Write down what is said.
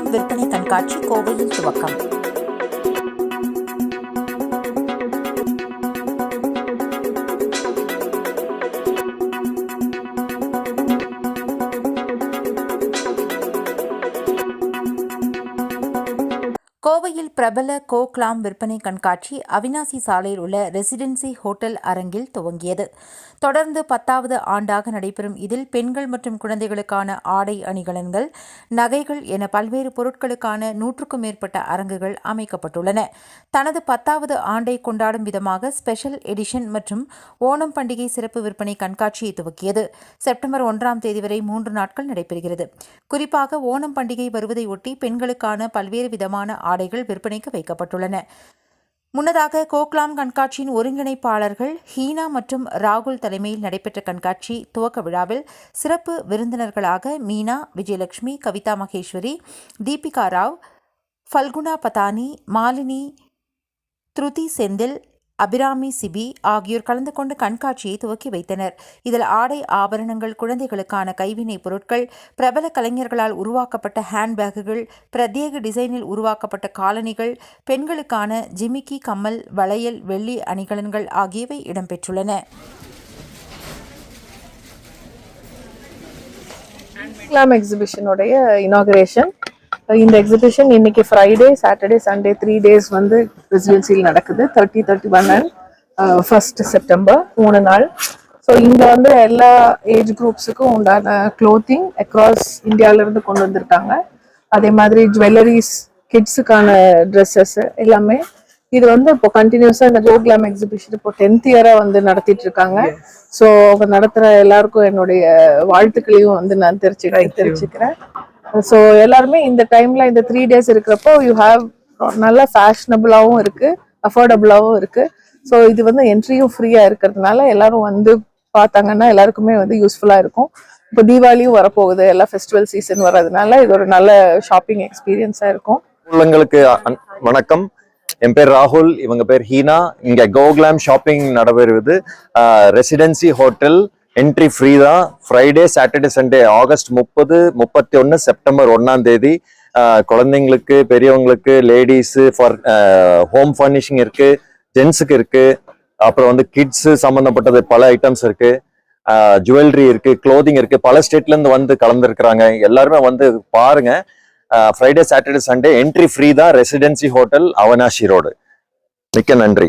கோக்லாம் விற்பனை கண்காட்சி கோவையில் துவக்கம். கோவையில் பிரபல கோக்லாம் விற்பனை கண்காட்சி அவினாசி சாலையில் உள்ள ரெசிடென்சி ஹோட்டல் அரங்கில் துவங்கியது. தொடர்ந்து பத்தாவது ஆண்டாக நடைபெறும் இதில் பெண்கள் மற்றும் குழந்தைகளுக்கான ஆடை அணிகலன்கள் நகைகள் என பல்வேறு பொருட்களுக்கான நூற்றுக்கும் மேற்பட்ட அரங்குகள் அமைக்கப்பட்டுள்ளன. தனது பத்தாவது ஆண்டை கொண்டாடும் விதமாக ஸ்பெஷல் எடிஷன் மற்றும் ஓணம் பண்டிகை சிறப்பு விற்பனை கண்காட்சியை துவக்கியது. செப்டம்பர் ஒன்றாம் தேதி வரை மூன்று நாட்கள் நடைபெறுகிறது. குறிப்பாக ஓணம் பண்டிகை வருவதையொட்டி பெண்களுக்கான பல்வேறு விதமான ஆடைகள் விற்பனைக்கு வைக்கப்பட்டுள்ளன. முன்னதாக கோக்லாம் கண்காட்சியின் ஒருங்கிணைப்பாளர்கள் ஹீனா மற்றும் ராகுல் தலைமையில் நடைபெற்ற கண்காட்சி துவக்க விழாவில் சிறப்பு விருந்தினர்களாக மீனா விஜயலட்சுமி கவிதா மகேஸ்வரி தீபிகா ராவ் ஃபல்குனா பதானி மாலினி த்ருதி செந்தில் அபிராமி சிபி ஆகியோர் கலந்து கொண்டு கண்காட்சியை துவக்கி வைத்தனர். இதில் ஆடை ஆபரணங்கள் குழந்தைகளுக்கான கைவினைப் பொருட்கள் பிரபல கலைஞர்களால் உருவாக்கப்பட்ட ஹேண்ட்பேக்குகள் பிரத்யேக டிசைனில் உருவாக்கப்பட்ட காலணிகள் பெண்களுக்கான ஜிமிக்கி கம்மல் வளையல் வெள்ளி அணிகலன்கள் ஆகியவை இடம்பெற்றுள்ளன. இஸ்லாம் எக்ஸிபிஷனுடைய இனாகரேஷன் இந்த எக்ஸிபிஷன் இன்னைக்கு Friday Saturday Sunday three days வந்து ரெசிடென்சியில் நடக்குது. Thirty thirty one and first September மூணு நாள். ஸோ இங்கே வந்து எல்லா ஏஜ் குரூப்ஸுக்கும் உண்டான க்ளோத்திங் அக்ராஸ் இந்தியாவிலேருந்து கொண்டு வந்திருக்காங்க. அதே மாதிரி ஜுவல்லரிஸ் கிட்ஸுக்கான ட்ரெஸ்ஸஸ் எல்லாமே. இது வந்து இப்போ கண்டினியூஸா இந்த கோகுலாம் எக்ஸிபிஷன் இப்போ டென்த் இயரா வந்து நடத்திட்டு இருக்காங்க. ஸோ அவங்க நடத்துற எல்லாருக்கும் என்னுடைய வாழ்த்துக்களையும் வந்து நான் தெரிச்சு தெரிச்சுக்கிறேன் ஸோ எல்லாருமே இந்த டைம்ல இந்த த்ரீ டேஸ் இருக்கிறப்போ யூ ஹாவ் நல்ல ஃபேஷனபிளாகவும் இருக்கு அஃபோர்டபுளாகவும் இருக்கு. ஸோ இது வந்து என்ட்ரியும் ஃப்ரீயா இருக்கிறதுனால எல்லாரும் வந்து பார்த்தாங்கன்னா எல்லாருக்குமே வந்து யூஸ்ஃபுல்லா இருக்கும். இப்போ தீபாவளியும் வரப்போகுது எல்லா ஃபெஸ்டிவல் சீசன் வர்றதுனால இது ஒரு நல்ல ஷாப்பிங் எக்ஸ்பீரியன்ஸா இருக்கும். உள்ளங்களுக்கு வணக்கம். என் பேர் ராகுல் இவங்க பேர் ஹீனா. இங்க கோகுலாம் ஷாப்பிங் நடைபெறுவது ரெசிடென்சி ஹோட்டல் என்ட்ரி ஃப்ரீ தான். ஃப்ரைடே சாட்டர்டே சண்டே ஆகஸ்ட் முப்பது முப்பத்தி ஒன்று செப்டம்பர் ஒன்றாம் தேதி குழந்தைங்களுக்கு பெரியவங்களுக்கு லேடிஸு ஃபார் ஹோம் ஃபர்னிஷிங் இருக்குது ஜென்ஸுக்கு இருக்குது அப்புறம் வந்து கிட்ஸு சம்மந்தப்பட்டது பல ஐட்டம்ஸ் இருக்குது ஜுவல்லரி இருக்குது க்ளோதிங் இருக்குது பல ஸ்டேட்லேருந்து வந்து கலந்துருக்குறாங்க. எல்லாருமே வந்து பாருங்கள் Friday Saturday Sunday entry free தான். ரெசிடென்சி ஹோட்டல் அவனாஷி ரோடு மிக்க நன்றி.